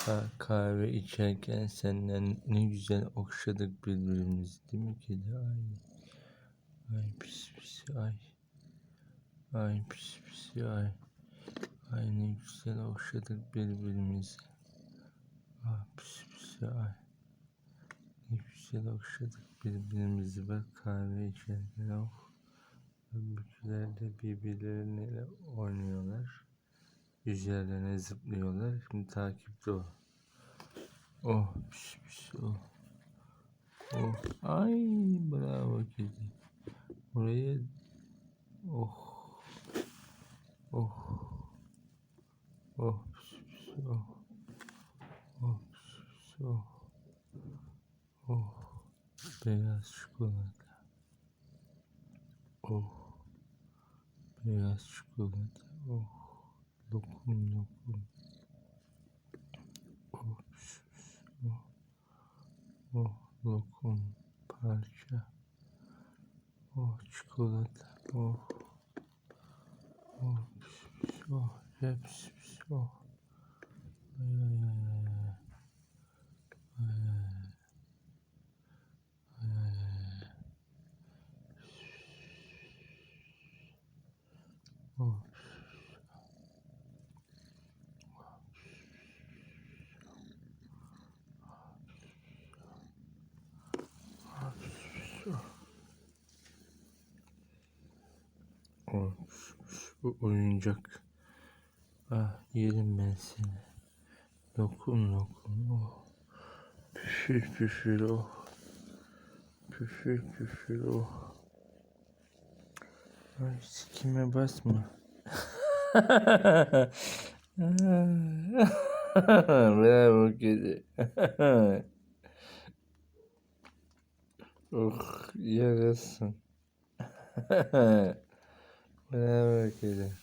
Ka- kahve içerken senden ne güzel okşadık birbirimizi değil mi kedi? Ay. Ay pis pis ay. Ay pis pis ay. Ay ne güzel okşadık birbirimizi. Ah pis pis ay. Ne güzel okşadık birbirimizi bak kahve içerken oh. Öbürküler de birbirleriyle oynuyorlar. Üzerlerine zıplıyorlar. Şimdi takipte o. Oh pis pis oh. Oh. Ay bravo kedi. Buraya oh. Oh. Oh pis pis oh. Oh pis pis oh. Oh. Beyaz çikolata. Oh. Beyaz çikolata. Oh. Lokum lokum. Oh, pis, pis, oh. Oh, lokum parça. Oh, çikolata. Oh. Oh, oh. Pis, oh. Ay, ay, ay. Oh, bu oyuncak. Ah yerim ben seni. Lokum lokum oh. Püfür püfür oh. Püfür püfür oh. Ay sikime basma. Bravo kedi. oh yarasın. Bravo kedi.